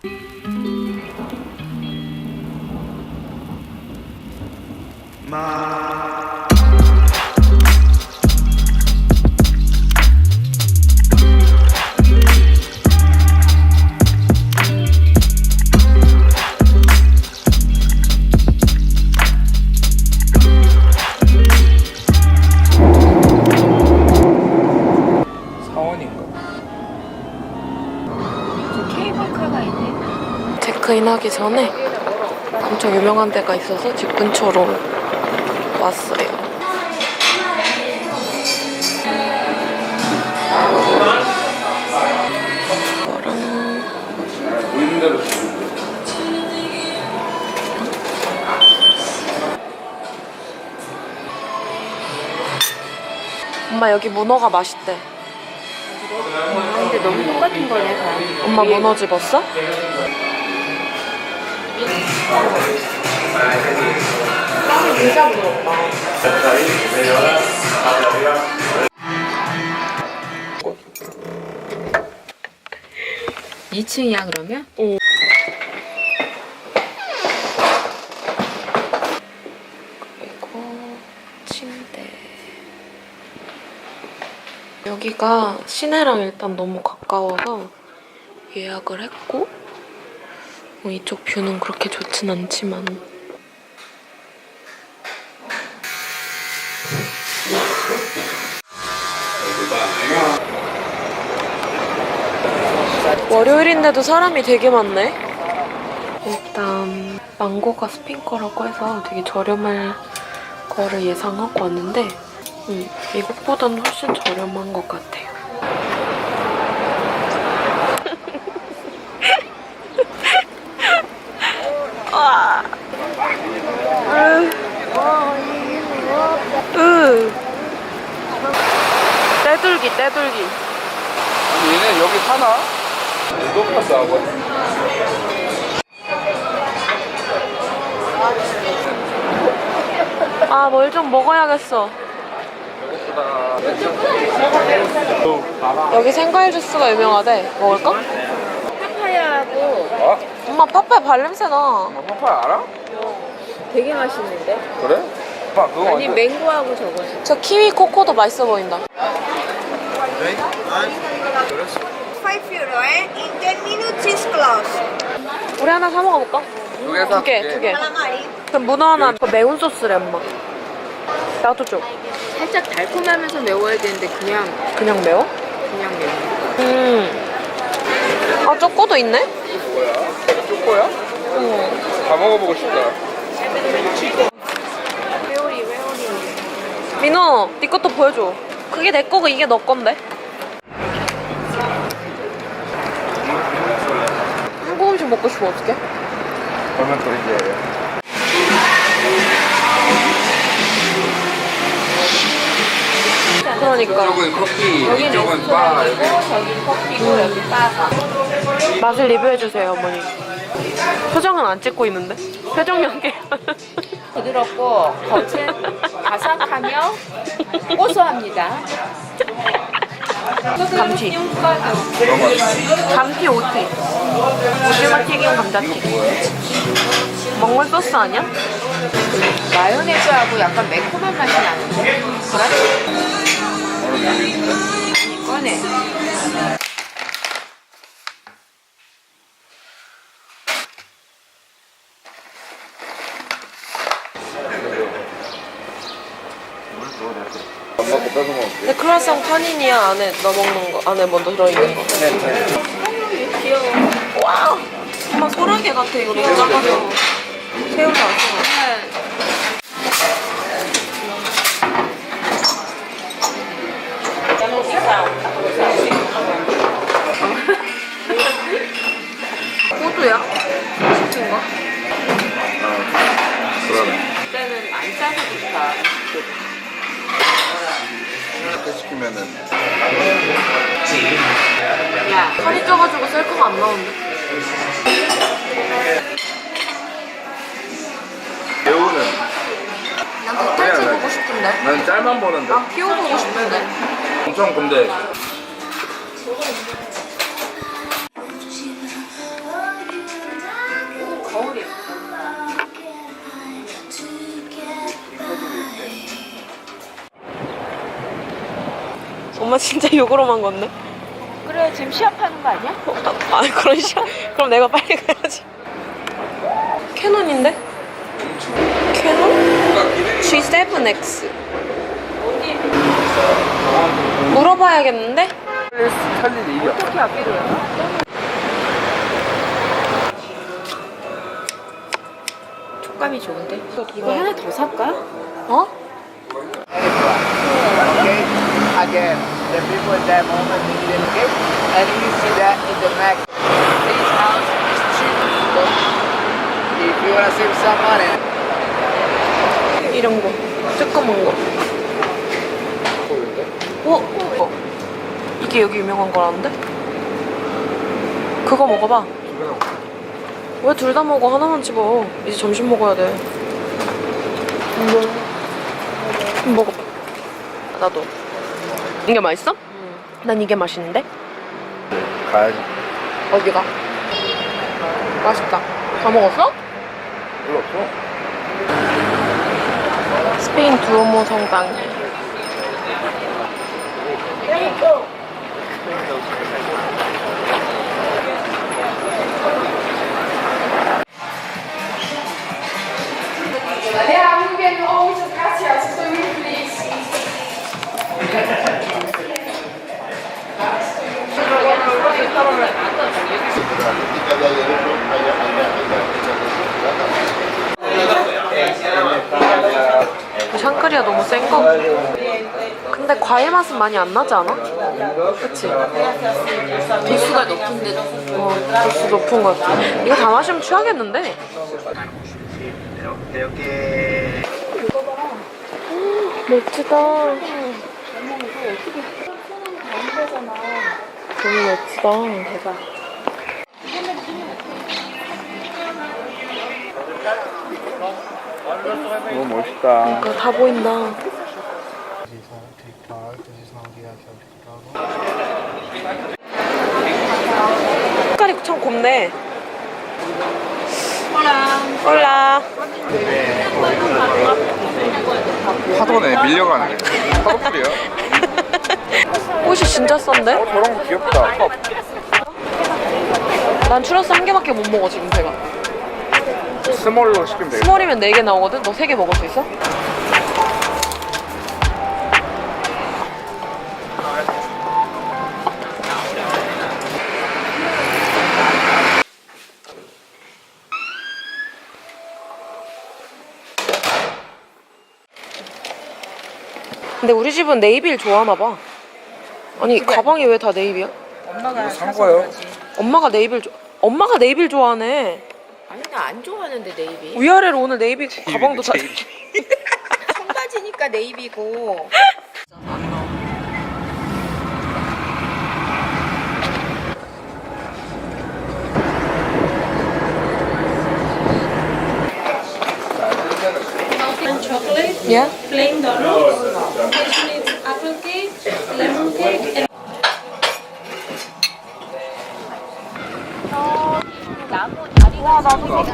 사 체크인하기 전에 엄청 유명한 데가 있어서 집 근처로 왔어요. 엄마 여기 문어가 맛있대. 아, 근데 너무 똑같은 거네, 다. 엄마 문어 집었어? 진짜 부럽다. 2층이야, 그러면? 그리고 침대. 여기가 시내랑 일단 너무 가까워서 예약을 했고 뭐 이쪽 뷰는 그렇게 좋진 않지만 월요일인데도 사람이 되게 많네. 일단 망고가 스핑커라고 해서 되게 저렴할 거를 예상하고 왔는데 음, 미국보다는 훨씬 저렴한 것 같아요. 와. 으. 으. 떼돌기. 아니 얘네 여기 사나? 똑같어 하고 아 뭘 좀 먹어야겠어. 여기 생과일 주스가 유명하대. 먹을까? 파파야하고 어? 엄마 파파야 발냄새 나. 엄마 파파 알아? 되게 맛있는데? 그래? 엄마 그거 아니, 완전 맹고하고 저거는. 저 키위 코코도 맛있어 보인다. 5 euro, eh? In 10 minutes is closed. 우리 하나 사 먹어볼까? 두개 두 개, 두 개. Calamari. 그럼 문어 하나. 그 매운 소스래 엄마. 나도 줘. 살짝 달콤하면서 매워야 되는데, 그냥, 그냥 매워? 그냥 매워. 음. 아 쪼꼬도 있네? 초코야? 응. 다 먹어보고 싶다. 민호, 네 것도 보여줘. 그게 내 거고 이게 너 건데. 한국 음식 먹고 싶으면 어떡해? 그러면 드릴게요 그러니까 이쪽은 커피 이쪽은 바 여기 저기 커피고, 여기 바가. 맛을 리뷰해주세요 어머니. 표정은 안 찍고 있는데? 표정 연계. 부드럽고, 겉은 바삭하며 고소합니다. 감튀. 거 감튀 오티. 오징어 튀김 감자튀김. 먹물 소스 아니야? 마요네즈하고 약간 매콤한 맛이 나는데. 그렇지? 꺼내. 뺏어 먹을게 근데 크루아상 파니니야 안에 넣어 먹는 거 안에 뭐 들어있는 거. 귀여워. 와우. 엄마 소라게 같아 이거 너무 작아서. 새우도 안 써. 호두야? 치킨가? 그러네 그때는 안 짜서 좋다. 이렇게 시키면은 야, 살이 쪄가지고 셀카가 안 나오는데. 배우는 난 닭갈치 보고 싶은데. 난 짤만 보는데 난 끼워 보고 싶은데. 엄청 근데 나 진짜 욕으로만 걷네. 그래 지금 시합하는 거 아니야? 어, 아, 아니 그런 시 그럼 내가 빨리 가야지. 캐논인데? 캐논? G7X. 물어봐야겠는데? 어떻게 앞뒤로요? 촉감이 좋은데? 이거 하나 더 살까? 어? Again, the people at that moment needed gift, and you see that in the Mac. This house is cheap. But if you wanna save some money, 이런 거. 조그만 거. 어? 어? 이게 여기 유명한 거라는데? 그거 먹어봐. 왜 둘 다 먹어? 하나만 집어. 이제 점심 먹어야 돼. 뭐? 먹어봐. 나도. 이게 맛있어? 난 이게 맛있는데? 가야지. 어디가? 맛있다. 다 먹었어? 별로 없어. 스페인 두오모 성당. 샹 아센 거. 근데 과일 맛은 많이 안 나지 않아? 그치? 도수가 높은데도 어, 도수 높은 거 같아. 이거 다 마시면 취하겠는데? que 멋지다. 너무 멋지다. 대박. 너무 멋있다. 그거 다 보인다. 색깔이 참 곱네. 올라. 파도네, 밀려가네. 파도풀이야. 꽃이 진짜 싼데? 어, 저런 거 귀엽다. 난 추러스 한 개밖에 못 먹어 지금 배가. 스몰로 시키면 되겠다. 스몰이면 네개 나오거든? 너세개 먹을 수 있어? 근데 우리 집은 네이비를 좋아하나 봐. 아니 가방이 왜 다 네이비야? 엄마가 산 거예요? 엄마가 네이비를 좋아 엄마가 네이비를 좋아하네. 아니 나 안 좋아하는데 네이비 위아래로 오늘 네이비 가방도 다 청바지니까 네이비고 Yeah? plain donuts. Lemon cake, and 엄청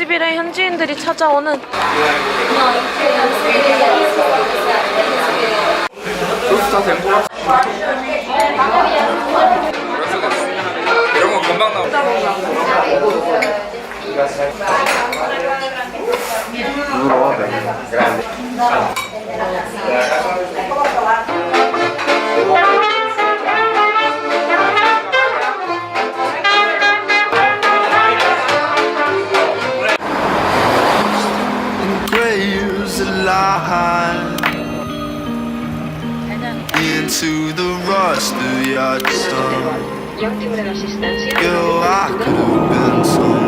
맛집이래 현지인들이 찾아오는. 이런 거 금방 나온다. You, I could have been so.